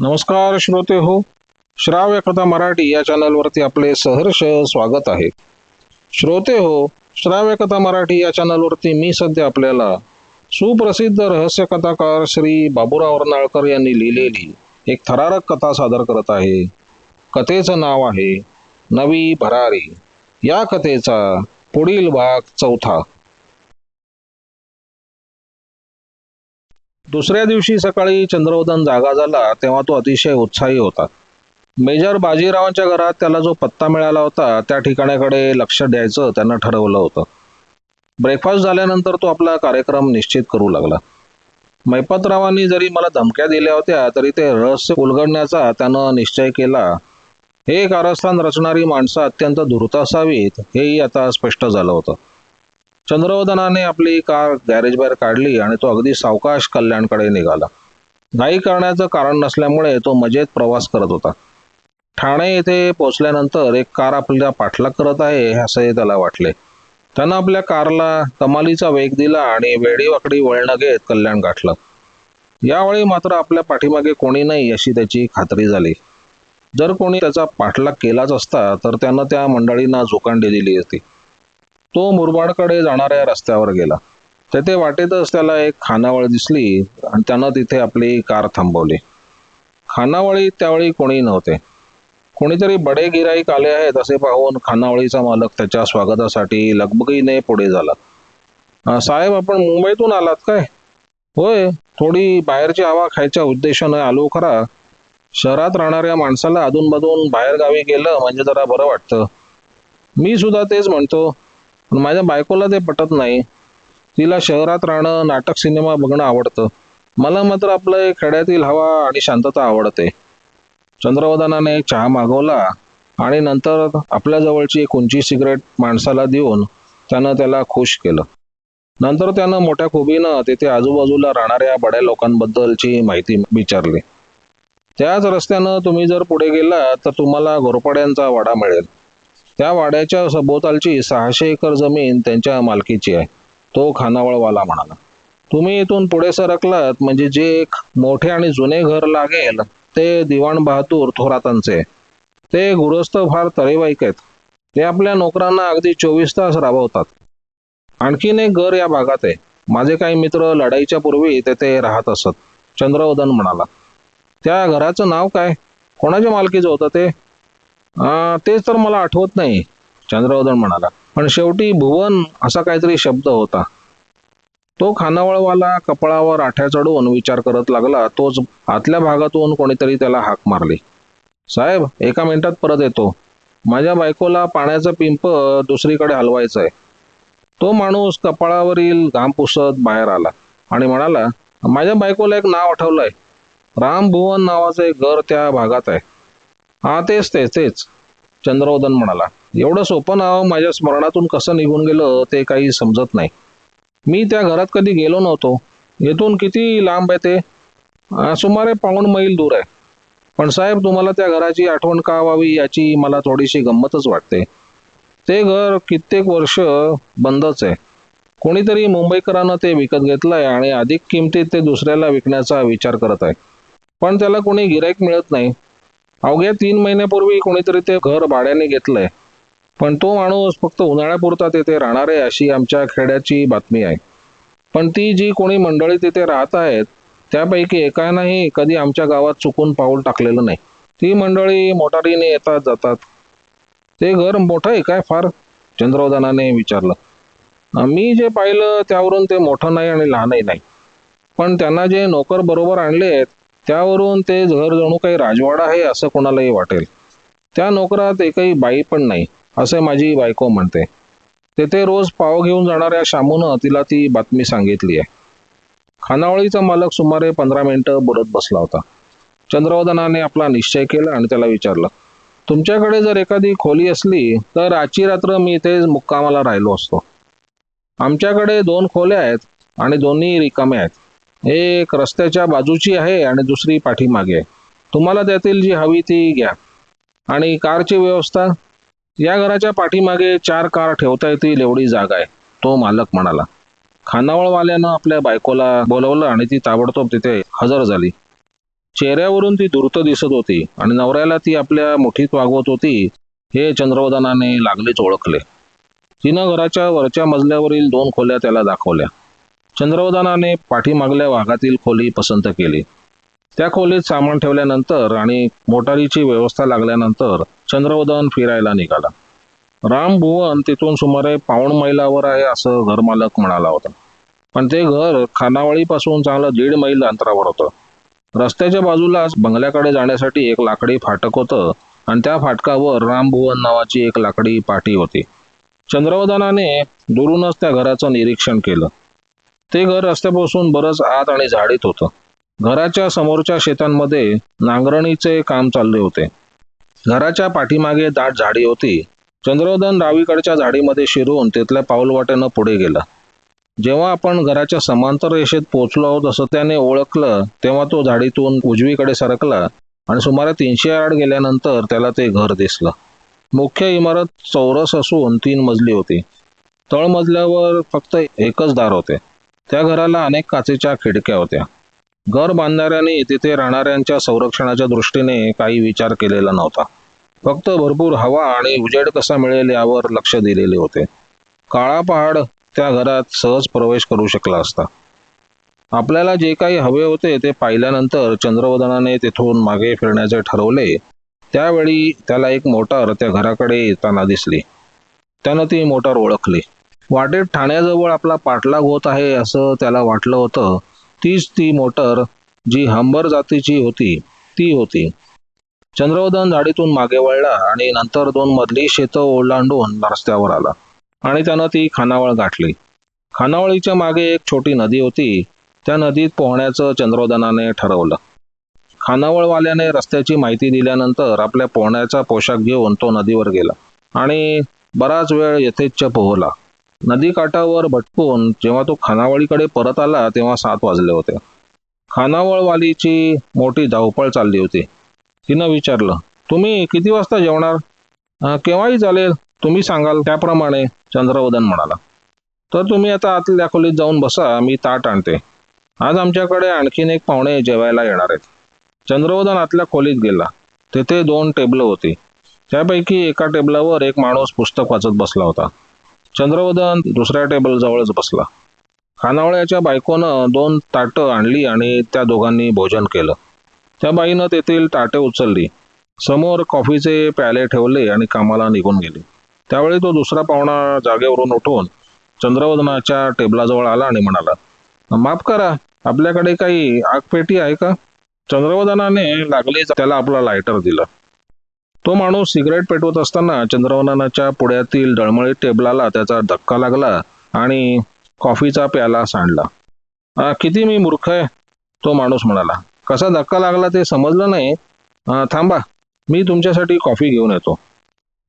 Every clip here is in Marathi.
नमस्कार श्रोते हो. श्राव्य कथा मराठी या चॅनलवरती आपले सहर्ष स्वागत आहे. श्रोते हो श्राव्य कथा मराठी या चॅनलवरती मी सध्या आपल्याला सुप्रसिद्ध रहस्य कथाकार श्री बाबूराव अर्नाळकर यांनी लिहिलेली एक थरारक कथा सादर करत आहे. कथेचं नाव आहे नवी भरारी. या कथेचा पुढील भाग चौथा. दुसऱ्या दिवशी सकाळी चंद्रवदन जागा झाला तेव्हा तो अतिशय उत्साही होता. मेजर बाजीरावांच्या घरात त्याला जो पत्ता मिळाला होता त्या ठिकाणाकडे लक्ष द्यायचं त्यानं ठरवलं होतं. ब्रेकफास्ट झाल्यानंतर तो आपला कार्यक्रम निश्चित करू लागला. मैपतरावांनी जरी मला धमक्या दिल्या होत्या तरी ते रहस्य उलगडण्याचा त्यानं निश्चय केला. हे कारस्थान रचणारी माणसं अत्यंत धूर्त असावीत हेही आता स्पष्ट झालं होतं. चंद्रवदनाने आपली कार गॅरेज बाहेर काढली आणि तो अगदी सावकाश कल्याणकडे निघाला. घाई करण्याचं कारण नसल्यामुळे तो मजेत प्रवास करत होता. ठाणे येथे पोचल्यानंतर एक कार आपल्या पाठलाग करत आहे असे त्याला वाटले. त्यानं आपल्या कारला कमालीचा वेग दिला आणि वेडीवाकडी वळणं घेत कल्याण गाठलं. यावेळी मात्र आपल्या पाठीमागे कोणी नाही अशी त्याची खात्री झाली. जर कोणी त्याचा पाठलाग केलाच असता तर त्यानं त्या मंडळींना झोकांडी दिली असती तो मुरबाडकडे जाणाऱ्या रस्त्यावर गेला. तेथे वाटेतच त्याला एक खानावळ दिसली आणि त्यानं तिथे आपली कार थांबवली. खानावळी त्यावेळी कोणी नव्हते. कोणीतरी बडे गिराईक आले आहेत असे पाहून खानावळीचा मालक त्याच्या स्वागतासाठी लगबगीने पुढे झाला. साहेब आपण मुंबईतून आलात काय? होय थोडी बाहेरची हवा खायच्या उद्देशाने आलो खरा. शहरात राहणाऱ्या माणसाला अधूनमधून बाहेर गावी गेलं म्हणजे जरा बरं वाटतं. मी सुद्धा तेच म्हणतो. पण माझ्या बायकोला ते पटत नाही. तिला शहरात राहणं नाटक सिनेमा बघणं आवडतं. मला मात्र आपलं खेड्यातील हवा आणि शांतता आवडते. चंद्रवदनाने चहा मागवला आणि नंतर आपल्या जवळची एक उंची सिगरेट माणसाला देऊन त्यानं त्याला खुश केलं. नंतर त्यानं मोठ्या खुबीनं तिथे आजूबाजूला राहणाऱ्या बड्या लोकांबद्दलची माहिती विचारली. त्याच रस्त्यानं तुम्ही जर पुढे गेला तर तुम्हाला घोरपड्यांचा वाडा मिळेल. त्या वाड्याच्या सभोवतालची सहाशे एकर जमीन त्यांच्या मालकीची आहे. तो खानावळवाला म्हणाला. तुम्ही इथून पुढे सरकलात म्हणजे जे एक मोठे आणि जुने घर लागेल ते दिवाण बहादूर थोरातांचे. ते गृहस्थ फार तरेवाईक आहेत. ते आपल्या नोकरांना अगदी चोवीस तास राबवतात. आणखीन एक घर या भागात आहे. माझे काही मित्र लढाईच्या पूर्वी तेथे राहत असत. चंद्रवदन म्हणाला. त्या घराचं नाव काय? कोणाच्या मालकीचं होतं ते? तेच तर मला आठवत नाही चंद्रवदन म्हणाला. पण शेवटी भुवन असा काहीतरी शब्द होता. तो खानावळवाला कपाळावर आठ्या चढवून विचार करत लागला तोच आतल्या भागातून कोणीतरी त्याला हाक मारली. साहेब एका मिनिटात परत येतो. माझ्या बायकोला पाण्याचं पिंप दुसरीकडे हलवायचं आहे तो माणूस कपाळावरील घाम पुसत बाहेर आला आणि म्हणाला माझ्या बायकोला एक नाव आठवलंय. राम भुवन नावाचं एक घर त्या भागात आहे. हा तेच तेच तेच. चंद्रवदन म्हणाला एवढं सोपं नाव माझ्या स्मरणातून कसं निघून गेलं ते काही समजत नाही. मी त्या घरात कधी गेलो नव्हतो. येथून किती लांब आहे ते? सुमारे पाऊण मैल दूर आहे. पण साहेब तुम्हाला त्या घराची आठवण का व्हावी याची मला थोडीशी गंमतच वाटते. ते घर कित्येक वर्ष बंदच आहे. कोणीतरी मुंबईकरांना ते विकत घेतलंय आणि अधिक किमतीत ते दुसऱ्याला विकण्याचा विचार करत आहे. पण त्याला कोणी गिराईक मिळत नाही. अवघ्या तीन महिन्यापूर्वी कोणीतरी ते घर भाड्याने घेतलंय. पण तो माणूस फक्त उन्हाळ्यापुरता तेथे राहणार आहे अशी आमच्या खेड्याची बातमी आहे. पण ती जी कोणी मंडळी तिथे राहत आहेत त्यापैकी एकानंही कधी आमच्या गावात चुकून पाऊल टाकलेलं नाही. ती मंडळी मोटारीने येतात जातात. ते घर मोठं आहे काय फार? चंद्रवदनाने विचारलं. आम्ही मी जे पाहिलं त्यावरून ते मोठं नाही आणि लहानही नाही. पण त्यांना जे नोकर बरोबर आणले आहेत त्यावरून ते घर जणू काही राजवाडा आहे असं कोणालाही वाटेल. त्या नोकरात एकही बाई पण नाही असे माझी बायको म्हणते. तेथे रोज पाव घेऊन जाणाऱ्या शामूनं तिला ती बातमी सांगितली आहे. खानावळीचा मालक सुमारे पंधरा मिनिटं बोलत बसला होता. चंद्रवदनाने आपला निश्चय केला आणि त्याला विचारलं तुमच्याकडे जर एखादी खोली असली तर आजची रात्र मी इथेच मुक्कामाला राहिलो असतो. आमच्याकडे दोन खोल्या आहेत आणि दोन्ही रिकामे आहेत. एक रस्त्याच्या बाजूची आहे आणि दुसरी पाठीमागे तुम्हाला त्यातील जी हवी ती घ्या. आणि कारची व्यवस्था या घराच्या पाठीमागे चार कार ठेवता येतील एवढी जागा आहे तो मालक म्हणाला. खानावळवाल्यानं आपल्या बायकोला बोलवलं आणि ती ताबडतोब तिथे हजर झाली. चेहऱ्यावरून ती धूर्त दिसत होती आणि नवऱ्याला ती आपल्या मुठीत वागवत होती हे चंद्रवदनाने लागलीच ओळखले. तिनं घराच्या वरच्या मजल्यावरील दोन खोल्या त्याला दाखवल्या. चंद्रवदनाने पाठीमागल्या भागातील खोली पसंत केली. त्या खोलीत सामान ठेवल्यानंतर आणि मोटारीची व्यवस्था लागल्यानंतर चंद्रवदन फिरायला निघाला. राम भुवन तिथून सुमारे पाऊण मैलावर आहे असं घरमालक म्हणाला होता. पण ते घर खानावळीपासून चांगलं दीड मैल अंतरावर होतं. रस्त्याच्या बाजूलाच बंगल्याकडे जाण्यासाठी एक लाकडी फाटक होतं आणि त्या फाटकावर रामभुवन नावाची एक लाकडी पाठी होती. चंद्रवदनाने दुरूनच त्या घराचं निरीक्षण केलं. ते घर रस्त्यापासून बरंच आत आणि झाडीत होतं. घराच्या समोरच्या शेतांमध्ये नांगरणीचे काम चालले होते. घराच्या पाठीमागे दाट झाडी होती. चंद्रोदन डावीकडच्या झाडीमध्ये शिरून तिथल्या पाऊलवाट्यानं पुढे गेला. जेव्हा आपण घराच्या समांतर रेषेत पोहोचलो आहोत असं त्याने ओळखलं तेव्हा तो झाडीतून उजवीकडे सरकला आणि सुमारे तीनशे आड गेल्यानंतर त्याला ते घर दिसलं. मुख्य इमारत चौरस असून तीन मजली होती. तळमजल्यावर फक्त एकच दार होते. त्या घराला अनेक काचेच्या खिडक्या होत्या. घर बांधणाऱ्यांनी तिथे राहणाऱ्यांच्या संरक्षणाच्या दृष्टीने काही विचार केलेला नव्हता. फक्त भरपूर हवा आणि उजेड कसा मिळेल यावर लक्ष दिलेले होते. काळा पहाड त्या घरात सहज प्रवेश करू शकला असता. आपल्याला जे काही हवे होते ते पाहिल्यानंतर चंद्रवदनाने तिथून मागे फिरण्याचे ठरवले. त्यावेळी त्याला एक मोटार त्या घराकडे येताना दिसली. त्यानं ती मोटार ओळखली. वाटेत ठाण्याजवळ आपला पाठलाग होत आहे असं त्याला वाटलं होतं. तीच ती मोटर जी हंबर जातीची होती ती होती. चंद्रवदन झाडीतून मागे वळला आणि नंतर दोन मधली शेतं ओलांडून रस्त्यावर आला. आणि त्यानं ती खानावळ गाठली. खानावळीच्या मागे एक छोटी नदी होती. त्या नदीत पोहण्याचं चंद्रोदनाने ठरवलं. खानावळवाल्याने रस्त्याची माहिती दिल्यानंतर आपल्या पोहण्याचा पोशाख घेऊन तो नदीवर गेला. आणि बराच वेळ यथेच्छ पोहला नदी काठावर भटकून जेव्हा तो खानावळीकडे परत आला तेव्हा सात वाजले होते. खानावळवालीची मोठी धावपळ चालली होती. तिनं विचारलं तुम्ही किती वाजता जेवणार? केव्हाही चालेल. तुम्ही सांगाल. त्याप्रमाणे चंद्रवदन म्हणाला तर तुम्ही आता आतल्या खोलीत जाऊन बसा मी ताट आणते. आज आमच्याकडे आणखीन एक पाहुणे जेवायला येणार आहेत. चंद्रवदन आतल्या खोलीत गेला. तेथे दोन टेबलं होती. त्यापैकी एका टेबलावर एक माणूस पुस्तक वाचत बसला होता. चंद्रवदन दुसऱ्या टेबल जवळच बसला. खानावळ्याच्या बायकोनं दोन ताटं आणली आणि त्या दोघांनी भोजन केलं. त्या बाईनं तेथील ताटे उचलली. समोर कॉफीचे प्याले ठेवले आणि कामाला निघून गेले. त्यावेळी तो दुसरा पाहुणा जागेवरून उठून चंद्रवदनाच्या टेबलाजवळ आला आणि म्हणाला माफ करा आपल्याकडे काही आगपेटी आहे का? चंद्रवदनाने लागलीच त्याला आपला लायटर दिला. तो माणूस सिगरेट पेटवत असताना चंद्रवनाच्या पुढ्यातील डळमळीत टेबलाला त्याचा धक्का लागला आणि कॉफीचा प्याला सांडला. किती मी मूर्ख आहे तो माणूस म्हणाला. कसा धक्का लागला ते समजलं नाही. थांबा मी तुमच्यासाठी कॉफी घेऊन येतो.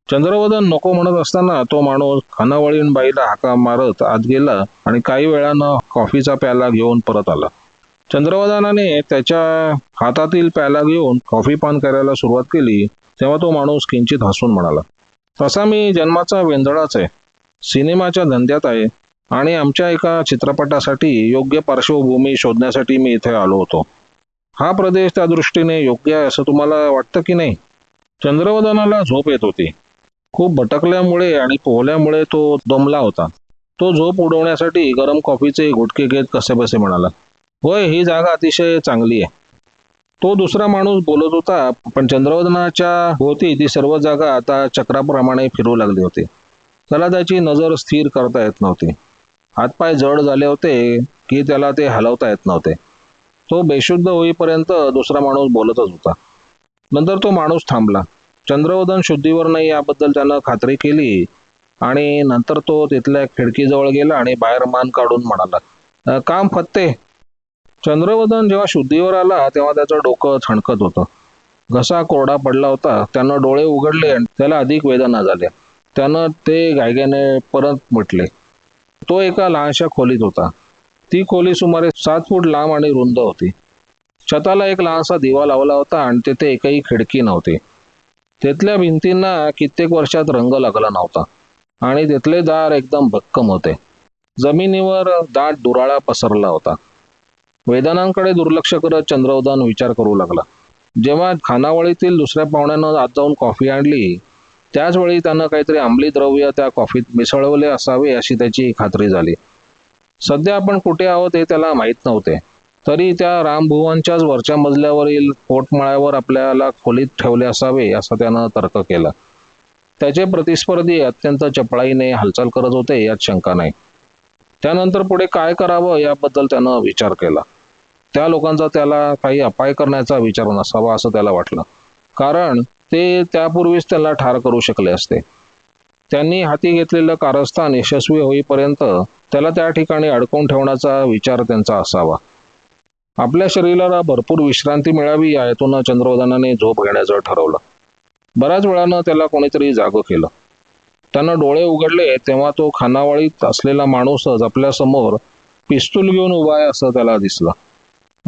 चंद्रवदन नको म्हणत असताना तो माणूस खानावळीन बाईला हाका मारत आत गेला आणि काही वेळानं कॉफीचा प्याला घेऊन परत आला. चंद्रवदनाने त्याच्या हातातील प्याला घेऊन कॉफी पान करायला सुरुवात केली तेव्हा तो माणूस किंचित हसून म्हणाला तसा मी जन्माचा वेंधळाच आहे. सिनेमाच्या धंद्यात आहे आणि आमच्या एका चित्रपटासाठी योग्य पार्श्वभूमी शोधण्यासाठी मी इथे आलो होतो. हा प्रदेश त्या दृष्टीने योग्य आहे असं तुम्हाला वाटतं की नाही? चंद्रवदनाला झोप येत होती. खूप भटकल्यामुळे आणि पोहल्यामुळे तो दमला होता. तो झोप उडवण्यासाठी गरम कॉफीचे गुटके घेत कसेबसे म्हणाला होय ही जागा अतिशय चांगली आहे. तो दुसरा माणूस बोलत होता पण चंद्रवदनाच्या भोवती ती सर्व जागा आता चक्राप्रमाणे फिरू लागली होती. त्याला त्याची नजर स्थिर करता येत नव्हती. हातपाय जड झाले होते की त्याला ते हलवता येत नव्हते. तो बेशुद्ध होईपर्यंत दुसरा माणूस बोलतच होता. नंतर तो माणूस थांबला. चंद्रवदन शुद्धीवर नाही याबद्दल त्यानं खात्री केली आणि नंतर तो तिथल्या खिडकीजवळ गेला आणि बाहेर मान काढून म्हणाला काम फत्ते चंद्रवदन जेव्हा शुद्धीवर आला तेव्हा त्याचं डोकं थणकत होतं. घसा कोरडा पडला होता त्यानं डोळे उघडले आणि त्याला अधिक वेदना झाल्या. त्यानं ते गायग्याने परत म्हटले तो एका लहानशा खोलीत होता. ती खोली सुमारे सात फूट लांब आणि रुंद होती. छताला एक लहानसा दिवा लावला होता आणि तेथे एकही खिडकी नव्हती. तिथल्या भिंतींना कित्येक वर्षात रंग लागला नव्हता आणि तिथले दार एकदम भक्कम होते. जमिनीवर दाट दुराळा पसरला होता. वेदनांकडे दुर्लक्ष करत चंद्रवदन विचार करू लागला. जेव्हा खानावळीतील दुसऱ्या पाहुण्यानं आत जाऊन कॉफी आणली त्याच वेळी त्यानं काहीतरी अंमली द्रव्य त्या कॉफीत मिसळवले असावे अशी त्याची खात्री झाली. सध्या आपण कुठे आहोत हे त्याला माहीत नव्हते. तरी त्या रामभुवनच्याच वरच्या मजल्यावरील पोटमाळ्यावर आपल्याला खोलीत ठेवले असावे असा त्यानं तर्क केला. त्याचे प्रतिस्पर्धी अत्यंत चपळाईने हालचाल करत होते यात शंका नाही. त्यानंतर पुढे काय करावं याबद्दल त्यानं विचार केला. त्या लोकांचा त्याला काही अपाय करण्याचा विचार नसावा असं त्याला वाटलं. कारण ते त्यापूर्वीच त्याला ठार करू शकले असते. त्यांनी हाती घेतलेलं कारस्थान यशस्वी होईपर्यंत त्याला त्या ठिकाणी अडकवून ठेवण्याचा विचार त्यांचा असावा. आपल्या शरीराला भरपूर विश्रांती मिळावी या हेतून चंद्रवदनाने झोप घेण्याचं ठरवलं. बऱ्याच वेळानं त्याला कोणीतरी जागं केलं. त्यानं डोळे उघडले तेव्हा तो खानावळीत असलेला माणूसच आपल्यासमोर पिस्तूल घेऊन उभा आहे असं त्याला दिसलं.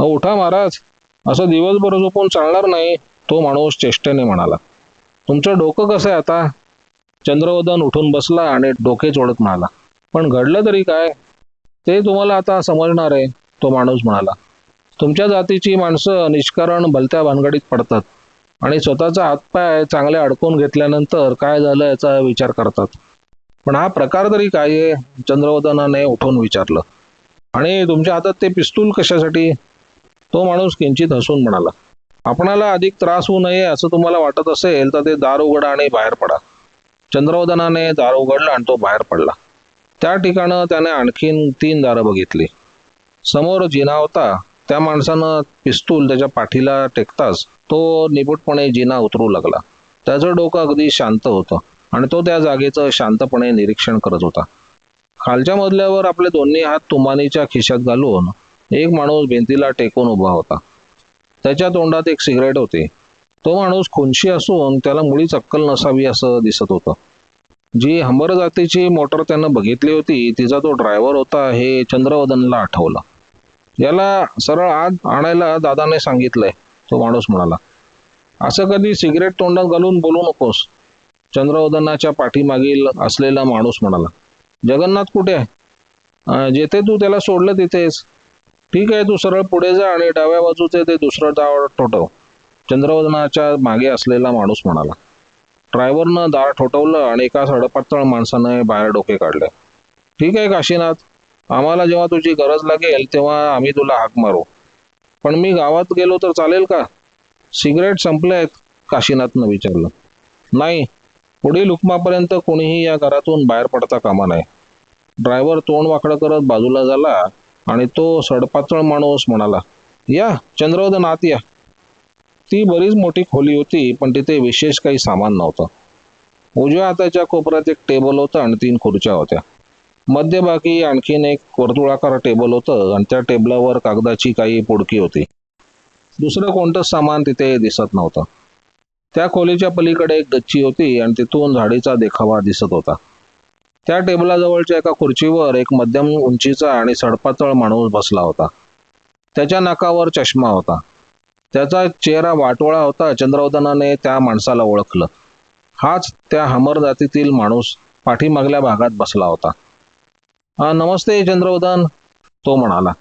उठा महाराज असं दिवसभर झोपून चालणार नाही तो माणूस चेष्टेने म्हणाला. तुमचं डोकं कसं आहे आता? चंद्रवदन उठून बसला आणि डोके चोडत म्हणाला. पण घडलं तरी काय? ते तुम्हाला आता समजणार आहे तो माणूस म्हणाला. तुमच्या जातीची माणसं निष्कारण भलत्या भानगडीत पडतात आणि स्वतःचा हातपाय चांगले अडकून घेतल्यानंतर काय झालं याचा विचार करतात. पण हा प्रकार तरी काय आहे? चंद्रवदनाने उठून विचारलं. आणि तुमच्या हातात ते पिस्तूल कशासाठी? तो माणूस किंचित हसून म्हणाला आपणाला अधिक त्रास होऊ नये असं तुम्हाला वाटत असेल तर ते दार उघडा आणि बाहेर पडा. चंद्रवदनाने दार उघडलं आणि तो बाहेर पडला. त्या ठिकाणं त्याने आणखीन तीन दारं बघितली. समोर जिना होता. त्या माणसानं पिस्तूल त्याच्या पाठीला टेकताच तो निपुटपणे जिना उतरू लागला. त्याचं डोकं अगदी शांत होतं आणि तो त्या जागेचं शांतपणे निरीक्षण करत होता. खालच्या मजल्यावर आपले दोन्ही हात तुमानीच्या खिशात घालून एक माणूस भिंतीला टेकून उभा होता. त्याच्या तोंडात एक सिगरेट होती. तो माणूस खुनशी असून त्याला मुळीच अक्कल नसावी असं दिसत होतं. जी हंबर जातीची मोटर त्यानं बघितली होती तिचा तो ड्रायव्हर होता हे चंद्रवदनला आठवलं. याला सरळ आत आणायला दादाने सांगितलंय तो माणूस म्हणाला असं कधी सिगरेट तोंडात घालून बोलू नकोस. चंद्रवदनाच्या पाठीमागील असलेला माणूस म्हणाला जगन्नाथ कुठे आहे? जेथे तू त्याला सोडलं तिथेच. ठीक आहे तू सरळ पुढे जा आणि डाव्या बाजूचे ते दुसरं दार ठोठव. चंद्रवदनाच्या मागे असलेला माणूस म्हणाला. ड्रायव्हरनं दार ठोठवलं आणि एका सडपातळ माणसाने बाहेर डोके काढले. ठीक आहे काशीनाथ. आम्हाला जेव्हा तुझी गरज लागेल तेव्हा आम्ही तुला हाक मारू. पण मी गावात गेलो तर चालेल का? सिगरेट संपले आहेत काशीनाथनं विचारलं. नाही पुढील हुकमापर्यंत कोणीही या घरातून बाहेर पडता कामा नाही ड्रायव्हर तोंड वाकडं करत बाजूला झाला. आणि तो सडपातळ माणूस म्हणाला या चंद्रवदन आत या. ती बरीच मोठी खोली होती पण तिथे विशेष काही सामान नव्हतं. उजव्या हाताच्या कोपऱ्यात एक टेबल होतं आणि तीन खुर्च्या होत्या. मध्यभागी आणखीन एक वर्तुळाकार टेबल होतं आणि त्या टेबलावर कागदाची काही पुडकी होती. दुसरं कोणतंच सामान तिथे दिसत नव्हतं. त्या खोलीच्या पलीकडे एक गच्ची होती आणि तिथून झाडीचा देखावा दिसत होता. त्या टेबलाजवळच्या एका खुर्चीवर एक मध्यम उंचीचा आणि सडपातळ माणूस बसला होता. त्याच्या नाकावर चष्मा होता. त्याचा चेहरा वाटोळा होता. चंद्रवदनाने त्या माणसाला ओळखलं. हाच त्या हमर जातीतील माणूस पाठीमागल्या भागात बसला होता. हा नमस्ते चंद्रवदन तो म्हणाला.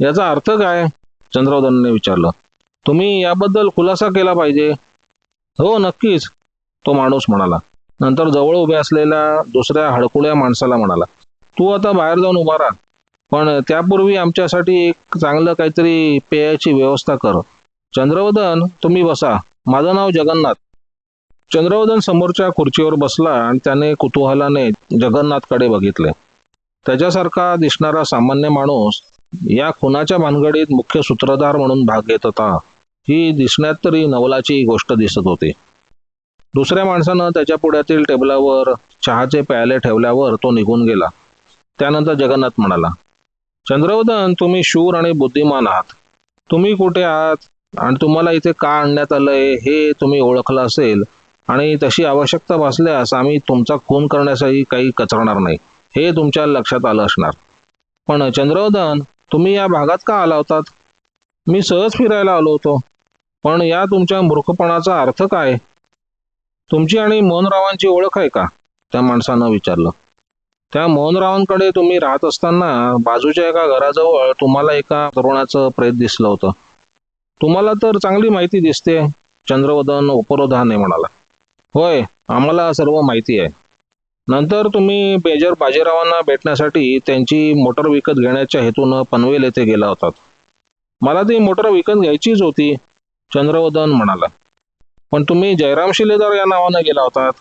याचा अर्थ काय? चंद्रवदनने विचारलं. तुम्ही याबद्दल खुलासा केला पाहिजे. हो नक्कीच तो माणूस म्हणाला. नंतर जवळ उभ्या असलेल्या दुसऱ्या हडकुळ्या माणसाला म्हणाला तू आता बाहेर जाऊन उभा राहा. पण त्यापूर्वी आमच्यासाठी एक चांगलं काहीतरी पेयाची व्यवस्था कर. चंद्रवदन तुम्ही बसा. माझं नाव जगन्नाथ. चंद्रवदन समोरच्या खुर्चीवर बसला आणि त्याने कुतूहलाने जगन्नाथकडे बघितले. त्याच्यासारखा दिसणारा सामान्य माणूस या खुनाच्या भानगडीत मुख्य सूत्रधार म्हणून भाग घेत होता. ही दिसण्यात तरी नवलाची गोष्ट दिसत होती. दुसऱ्या माणसानं त्याच्या पुढ्यातील टेबलावर चहाचे प्याले ठेवल्यावर तो निघून गेला. त्यानंतर जगन्नाथ म्हणाला चंद्रवदन तुम्ही शूर आणि बुद्धिमान आहात. तुम्ही कुठे आहात आणि तुम्हाला इथे का आणण्यात आलंय हे तुम्ही ओळखलं असेल आणि तशी आवश्यकता भासल्यास आम्ही तुमचा खून करण्यासाठी काही कचरणार नाही. हे तुमच्या लक्षात आलं असणार. पण चंद्रवदन तुम्ही या भागात का आला होतात? मी सहज फिरायला आलो होतो. पण या तुमच्या मूर्खपणाचा अर्थ काय? तुमची आणि मोहनरावांची ओळख आहे का? त्या माणसानं विचारलं. त्या मोहनरावांकडे तुम्ही राहत असताना बाजूच्या एका घराजवळ तुम्हाला एका तरुणाचं प्रेत दिसलं होतं. तुम्हाला तर चांगली माहिती दिसते चंद्रवदन उपरोधाने म्हणाला. होय आम्हाला सर्व माहिती आहे. नंतर तुम्ही मेजर बाजीरावांना भेटण्यासाठी त्यांची मोटर विकत घेण्याच्या हेतून पनवेल येथे गेला होतात. मला ती मोटर विकत घ्यायचीच होती चंद्रवदन म्हणाला. पण तुम्ही जयराम शिलेदार या नावानं गेला होतात.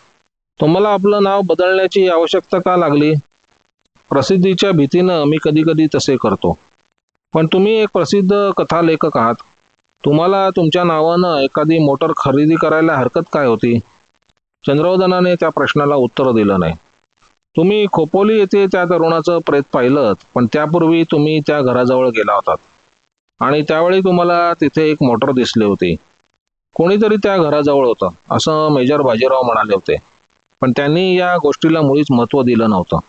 तुम्हाला आपलं नाव बदलण्याची आवश्यकता का लागली? प्रसिद्धीच्या भीतीनं मी कधी कधी तसे करतो. पण तुम्ही एक प्रसिद्ध कथालेखक आहात. तुम्हाला तुमच्या नावानं एखादी मोटर खरेदी करायला हरकत काय होती? चंद्रवदनाने त्या प्रश्नाला उत्तर दिलं नाही. तुम्ही खोपोली येथे त्या तरुणाचं प्रेत पाहिलं पण त्यापूर्वी तुम्ही त्या घराजवळ गेला होतात. आणि त्यावेळी तुम्हाला तिथे एक मोटर दिसली होती. कोणीतरी त्या घराजवळ होतं. असं मेजर बाजीराव म्हणाले होते. पण त्यांनी या गोष्टीला मुळीच महत्त्व दिलं नव्हतं.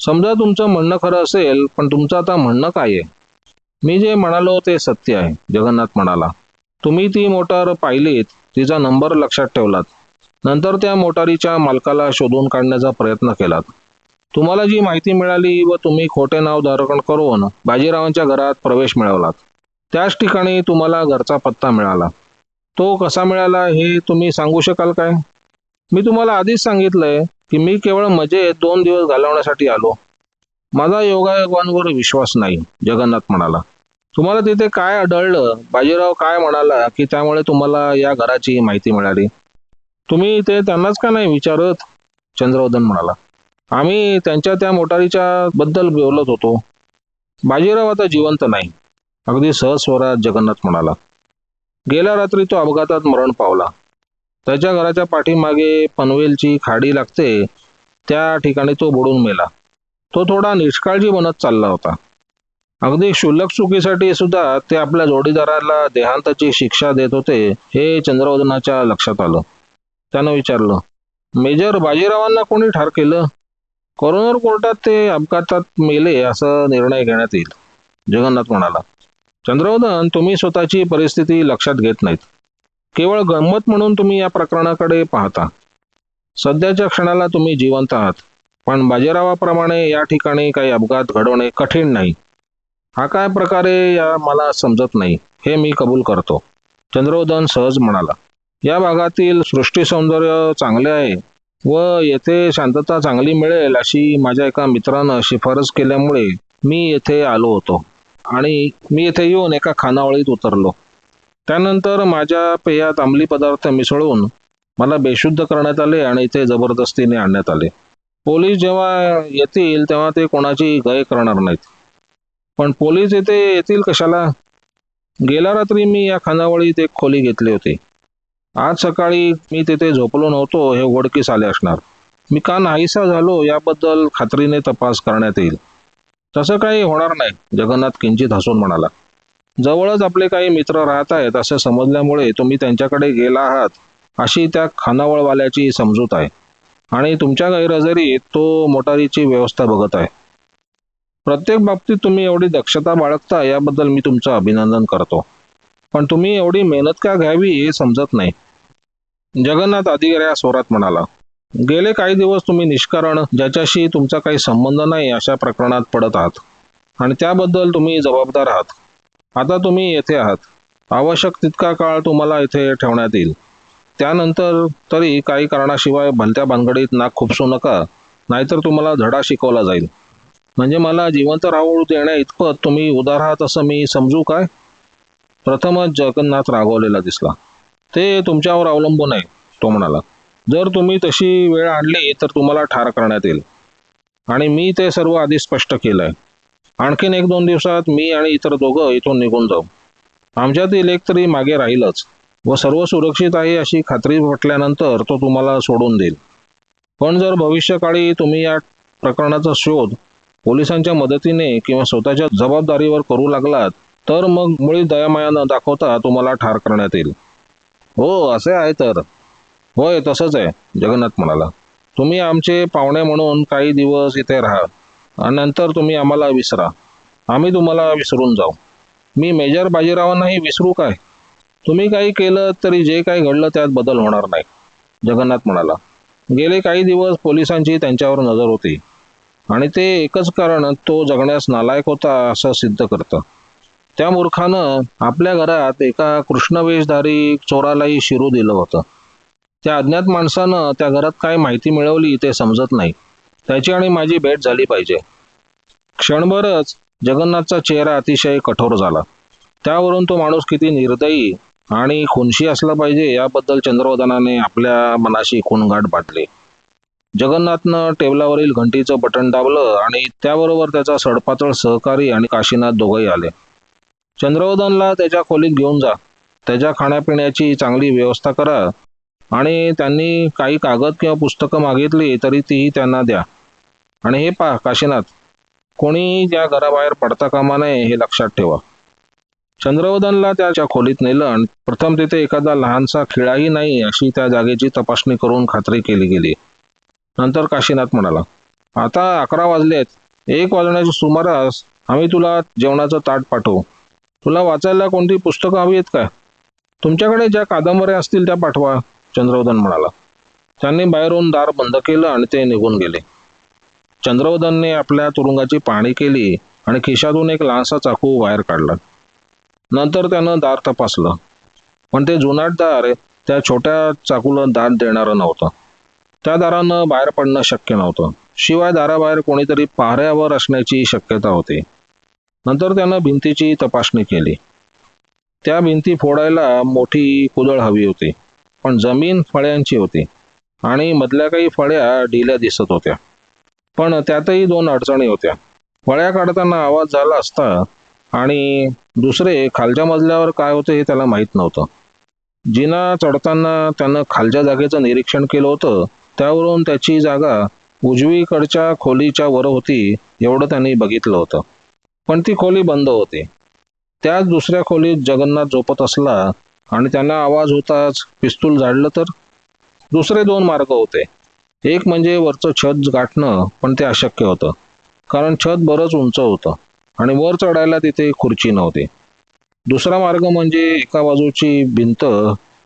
समजा तुमचं म्हणणं खरं असेल पण तुमचं आता म्हणणं काय आहे? मी जे म्हणालो ते सत्य आहे जगन्नाथ म्हणाला. तुम्ही ती मोटार पाहिलीत तिचा नंबर लक्षात ठेवलात. नंतर त्या मोटारीच्या मालकाला शोधून काढण्याचा प्रयत्न केलात. तुम्हाला जी माहिती मिळाली व तुम्ही खोटे नाव धारण करून बाजीरावांच्या घरात प्रवेश मिळवलात. त्याच ठिकाणी तुम्हाला घरचा पत्ता मिळाला. तो कसा मिळाला हे तुम्ही सांगू शकाल काय? मी तुम्हाला आधीच सांगितलंय की मी केवळ मजेत दोन दिवस घालवण्यासाठी आलो. माझा योगायोगांवर विश्वास नाही जगन्नाथ म्हणाला. तुम्हाला तिथे काय आढळलं? बाजीराव काय म्हणाला की त्यामुळे तुम्हाला या घराची माहिती मिळाली? तुम्ही ते त्यांनाच का नाही विचारत? चंद्रवर्धन म्हणाला. आम्ही त्यांच्या त्या मोटारीच्या बद्दल बोलत होतो. बाजीराव आता जिवंत नाही. अगदी सहज स्वरात जगन्नाथ म्हणाला. गेल्या रात्री तो अपघातात मरण पावला. त्याच्या घराच्या पाठीमागे पनवेलची खाडी लागते त्या ठिकाणी तो बुडून मेला. तो थोडा निष्काळजी बनत चालला होता. अगदी क्षुल्लक चुकीसाठी सुद्धा ते आपल्या जोडीदाराला देहांताची शिक्षा देत होते हे चंद्रवदनाच्या लक्षात आलं. त्यानं विचारलं मेजर बाजीरावांना कोणी ठार केलं? कोरोनर कोर्टात ते अपघातात मेले असा निर्णय घेण्यात येईल. जगन्नाथ म्हणाला चंद्रवदन तुम्ही स्वतःची परिस्थिती लक्षात घेत नाहीत. केवळ गंमत म्हणून तुम्ही या प्रकरणाकडे पाहता. सध्याच्या क्षणाला तुम्ही जिवंत आहात पण बाजीरावाप्रमाणे या ठिकाणी काही अपघात घडवणे कठीण नाही. हा काय प्रकारे या मला समजत नाही हे मी कबूल करतो. चंद्रोदन सहज म्हणाला या भागातील सृष्टी सौंदर्य चांगले आहे व येथे शांतता चांगली मिळेल अशी माझ्या एका मित्रानं शिफारस केल्यामुळे मी येथे आलो होतो. आणि मी इथे येऊन एका खानावळीत उतरलो. त्यानंतर माझ्या पेयात अंमली पदार्थ मिसळून मला बेशुद्ध करण्यात आले आणि इथे जबरदस्तीने आणण्यात आले. पोलीस जेव्हा येतील तेव्हा ते कोणाची गय करणार नाहीत. पण पोलीस इथे येतील कशाला? गेल्या रात्री मी या खानावळीत एक खोली घेतली होती. आज सकाळी मी तिथे झोपलो नव्हतो हे उघडकीस आले असणार. मी का नाहीसा झालो याबद्दल खात्रीने तपास करण्यात येईल. तसं काही होणार नाही. जगन्नाथ किंचित हसून म्हणाला जवळच आपले काही मित्र राहत आहेत असे समजल्यामुळे तुम्ही त्यांच्याकडे गेला आहात अशी त्या खानावळवाल्याची समजूत आहे. आणि तुमच्या गैरहजेरीत तो मोटारीची व्यवस्था बघत आहे. प्रत्येक बाबतीत तुम्ही एवढी दक्षता बाळगता याबद्दल मी तुमचं अभिनंदन करतो. पण तुम्ही एवढी मेहनत का घ्यावी हे समजत नाही. जगन्नाथ अधिकाऱ्या स्वरात म्हणाला गेले काही दिवस तुम्ही निष्कारण ज्याच्याशी तुमचा काही संबंध नाही अशा प्रकरणात पडत आहात. आणि त्याबद्दल तुम्ही जबाबदार आहात. आता तुम्ही येथे आहात. आवश्यक तितका काळ तुम्हाला इथे ठेवण्यात येईल. त्यानंतर तरी काही कारणाशिवाय भलत्या भानगडीत नाक खुपसू नका नाहीतर तुम्हाला धडा शिकवला जाईल. म्हणजे मला जिवंत राहू देण्या इतपत तुम्ही उदार आहात असं मी समजू काय? प्रथमच जगन्नाथ रागवलेला दिसला. ते तुमच्यावर अवलंबून आहे तो म्हणाला. जर तुम्ही तशी वेळ आणली तर तुम्हाला ठार करण्यात येईल. आणि मी ते सर्व आधी स्पष्ट केलं आहे आणखीन एक दोन दिवसात मी आणि इतर दोघं इथून निघून जाऊ. आमच्यातील एक तरी मागे राहीलच व सर्व सुरक्षित आहे अशी खात्री पटल्यानंतर तो तुम्हाला सोडून देईल. पण जर भविष्यकाळी तुम्ही या प्रकरणाचा शोध पोलिसांच्या मदतीने किंवा स्वतःच्या जबाबदारीवर करू लागलात तर मग मुळी दयामाया न दाखवता तुम्हाला ठार करण्यात येईल. हो असे आहे तर. होय तसंच आहे. जगन्नाथ म्हणाला. तुम्ही आमचे पाहुणे म्हणून काही दिवस इथे राहा आणि नंतर तुम्ही आम्हाला विसरा. आम्ही तुम्हाला विसरून जाऊ. मी मेजर बाजीरावांनाही विसरू काय? तुम्ही काही केलं तरी जे काही घडलं त्यात बदल होणार नाही. जगन्नाथ म्हणाला. गेले काही दिवस पोलिसांची त्यांच्यावर नजर होती. आणि ते एकच कारण तो जगण्यास नालायक होता असं सिद्ध करतं. त्या मूर्खानं आपल्या घरात एका कृष्णवेशधारी चोरालाही शिरू दिलं होतं. त्या अज्ञात माणसानं त्या घरात काय माहिती मिळवली ते समजत नाही. त्याची आणि माझी भेट झाली पाहिजे. क्षणभरच जगन्नाथचा चेहरा अतिशय कठोर झाला. त्यावरून तो माणूस किती निर्दयी आणि खुनशी असला पाहिजे याबद्दल चंद्रवदनाने आपल्या मनाशी खूनगाठ बाटली जगन्नाथनं टेबलावरील घंटीचं बटन दाबलं आणि त्याबरोबर त्याचा सडपातळ सहकारी आणि काशीनाथ दोघंही आले. चंद्रवदनला त्याच्या खोलीत घेऊन जा. त्याच्या खाण्यापिण्याची चांगली व्यवस्था करा. आणि त्यांनी काही कागद किंवा पुस्तकं मागितली तरी तीही त्यांना द्या. आणि हे पहा काशीनाथ कोणी त्या घराबाहेर पडता कामा नये हे लक्षात ठेवा. चंद्रवदनला त्याच्या खोलीत नेलं आणि प्रथम तिथे एखादा लहानसा खिळाही नाही अशी त्या जागेची तपासणी करून खात्री केली गेली. नंतर काशीनाथ म्हणाला आता अकरा वाजले आहेत. एक वाजण्याच्या सुमारास आम्ही तुला जेवणाचं ताट पाठवू. तुला वाचायला कोणती पुस्तकं हवी आहेत काय तुमच्याकडे ज्या कादंबऱ्या असतील त्या पाठवा. चंद्रवदन म्हणाला. त्यांनी बाहेरून दार बंद केलं आणि ते निघून गेले. चंद्रवदनने आपल्या तुरुंगाची पाहणी केली आणि खिशातून एक लहानसा चाकू बाहेर काढला. नंतर त्यानं दार तपासलं. पण ते जुनाट दार त्या छोट्या चाकूला दार देणारं नव्हतं. त्या दारानं बाहेर पडणं शक्य नव्हतं. शिवाय दाराबाहेर कोणीतरी पाहऱ्यावर असण्याची शक्यता होती. नंतर त्यानं भिंतीची तपासणी केली. त्या भिंती फोडायला मोठी कुदळ हवी होती. पण जमीन फळ्यांची होती. आणि मधल्या काही फळ्या ढिल्या दिसत होत्या. पण त्यातही दोन अडचणी होत्या. फळ्या काढताना आवाज झाला असता आणि दुसरे खालच्या मजल्यावर काय होते हे त्याला माहीत नव्हतं. जिना चढताना त्यानं खालच्या जागेचं निरीक्षण केलं होतं. त्यावरून त्याची जागा उजवीकडच्या खोलीच्या वर होती एवढं त्यांनी बघितलं होतं. पण ती खोली बंद होती. त्याच दुसऱ्या खोलीत जगन्नाथ झोपत असला आणि त्यांना आवाज होताच पिस्तूल झाडलं तर? दुसरे दोन मार्ग होते. एक म्हणजे वरचं छत गाठणं पण ते अशक्य होतं. कारण छत बरंच उंच होतं आणि वर चढायला तिथे खुर्ची नव्हती. दुसरा मार्ग म्हणजे एका बाजूची भिंत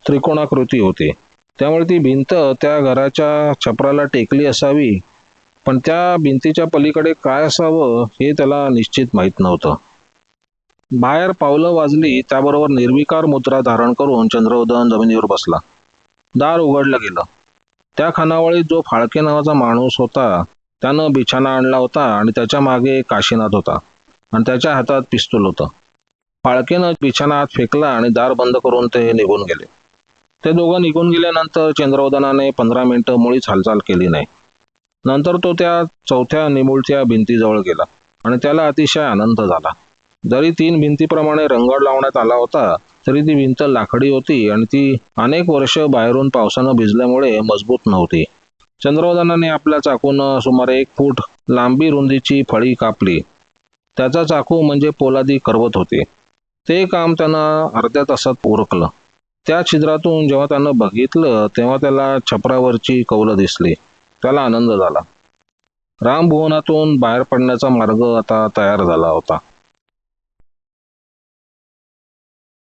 त्रिकोणाकृती होती. त्यामुळे ती भिंत त्या घराच्या छपराला टेकली असावी पण त्या भिंतीच्या पलीकडे काय असावं हे त्याला निश्चित माहीत नव्हतं. बाहेर पावलं वाजली त्याबरोबर निर्विकार मुद्रा धारण करून चंद्रोदन जमिनीवर बसला. दार उघडलं गेलं. त्या खानावळीत जो फाळके नावाचा माणूस होता त्यानं बिछाना आणला होता आणि त्याच्यामागे काशीनाथ होता आणि त्याच्या हातात पिस्तूल होतं. फाळकेनं बिछाना आत फेकला आणि दार बंद करून ते निघून गेले. ते दोघं निघून गेल्यानंतर चंद्रवदनाने पंधरा मिनिटं मुळीच हालचाल केली नाही. नंतर तो त्या चौथ्या निमुळत्या भिंतीजवळ गेला आणि त्याला अतिशय आनंद झाला. जरी तीन भिंतीप्रमाणे रंगड लावण्यात आला होता तरी ती भिंत लाकडी होती आणि ती अनेक वर्ष बाहेरून पावसानं भिजल्यामुळे मजबूत नव्हती. चंद्रवदनाने आपल्या चाकून सुमारे एक फूट लांबी रुंदीची फळी कापली. त्याचा चाकू म्हणजे पोलादी करवत होते. ते काम त्यानं अर्ध्या तासात उरकलं. त्या छिद्रातून जेव्हा त्यानं बघितलं तेव्हा त्याला छपरावरची कौलं दिसली. त्याला आनंद झाला. रामभुवनातून बाहेर पडण्याचा मार्ग आता तयार झाला होता.